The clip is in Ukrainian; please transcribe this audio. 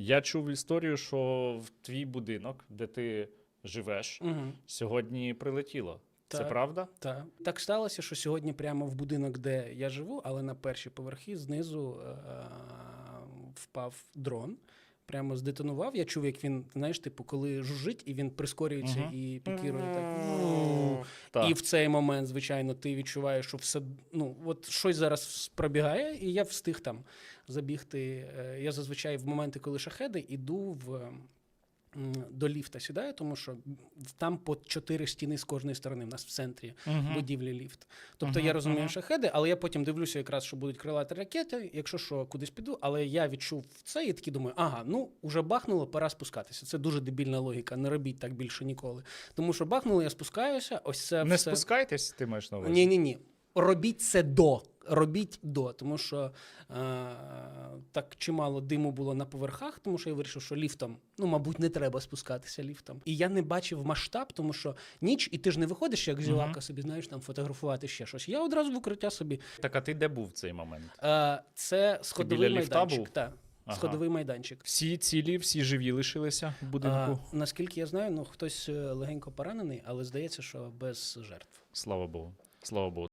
Я чув історію, що в твій будинок, де ти живеш, Угу. сьогодні прилетіло. Це Так. правда? Так. так сталося, що сьогодні прямо в будинок, де я живу, але на перші поверхи знизу е- впав дрон. Прямо здетонував. Я чув, як він, знаєш, типу, коли жужжить, і він прискорюється Мгм. і пікірує так. Так. І в цей момент, звичайно, ти відчуваєш, що все ну от щось зараз пробігає, і я встиг там забігти. Е, Я зазвичай в моменти, коли шахеди, іду в. До ліфта сідаю, тому що там по чотири стіни з кожної сторони. В нас в центрі Мгм. будівлі ліфт. Тобто Мгм, я розумію мгм. шахеди, але я потім дивлюся, якраз що будуть крилаті ракети, якщо що, кудись піду. Але я відчув це і такий думаю, ага, ну уже бахнуло, пора спускатися. Це дуже дебільна логіка. Не робіть так більше ніколи. Тому що бахнуло, я спускаюся. Ось це Не все. спускайтесь, ти маєш на увазі? Ні, ні, ні. Робіть це до. Робіть до, тому що е, так чимало диму було на поверхах, тому що я вирішив, що ліфтом, ну, мабуть, не треба спускатися ліфтом. І я не бачив масштаб, тому що ніч, і ти ж не виходиш, як зілака Мгм. собі, знаєш, там фотографувати ще щось. Я одразу в укриття собі. Так, а ти де був в цей момент? Е, це сходовий біля ліфта майданчик. був? Так, Ага. сходовий майданчик. Всі цілі, всі живі лишилися в будинку. А, наскільки я знаю, ну хтось е, легенько поранений, але здається, що без жертв. Слава Богу. Слава Богу.